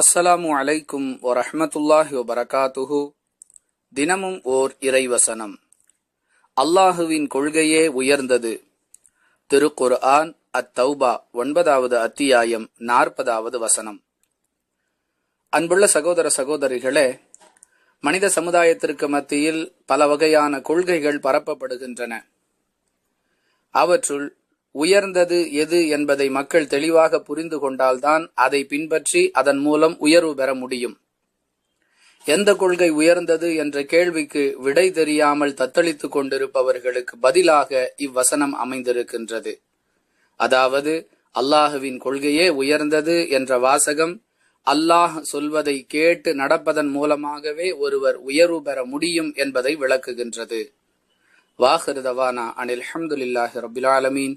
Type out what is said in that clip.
அஸ்ஸலாமு அலைக்கும் வரஹமத்துல்லாஹி வபரகாத்துஹு. தினமும் ஓர் இறைவசனம். அல்லாஹுவின் கொள்கையே உயர்ந்தது. திருக்குர்ஆன் அத்தௌபா ஒன்பதாவது அத்தியாயம் நாற்பதாவது வசனம். அன்புள்ள சகோதர சகோதரிகளே மனித சமுதாயத்திற்கு மத்தியில் பல வகையான கொள்கைகள் பரப்பப்படுகின்றன. அவற்றுள் உயர்ந்தது எது என்பதை மக்கள் தெளிவாக புரிந்து கொண்டால்தான் அதை பின்பற்றி அதன் மூலம் உயர்வு பெற முடியும். எந்த கொள்கை உயர்ந்தது என்ற கேள்விக்கு விடை தெரியாமல் தத்தளித்துக் கொண்டிருப்பவர்களுக்கு பதிலாக இவ்வசனம் அமைந்திருக்கின்றது. அதாவது அல்லாஹுவின் கொள்கையே உயர்ந்தது என்ற வாசகம் அல்லாஹ் சொல்வதை கேட்டு நடப்பதன் மூலமாகவே ஒருவர் உயர்வு பெற முடியும் என்பதை விளக்குகின்றது. வாஹிருதவானா அனில் அஹமதுல்லாஹி ரபில் ஆலமீன்.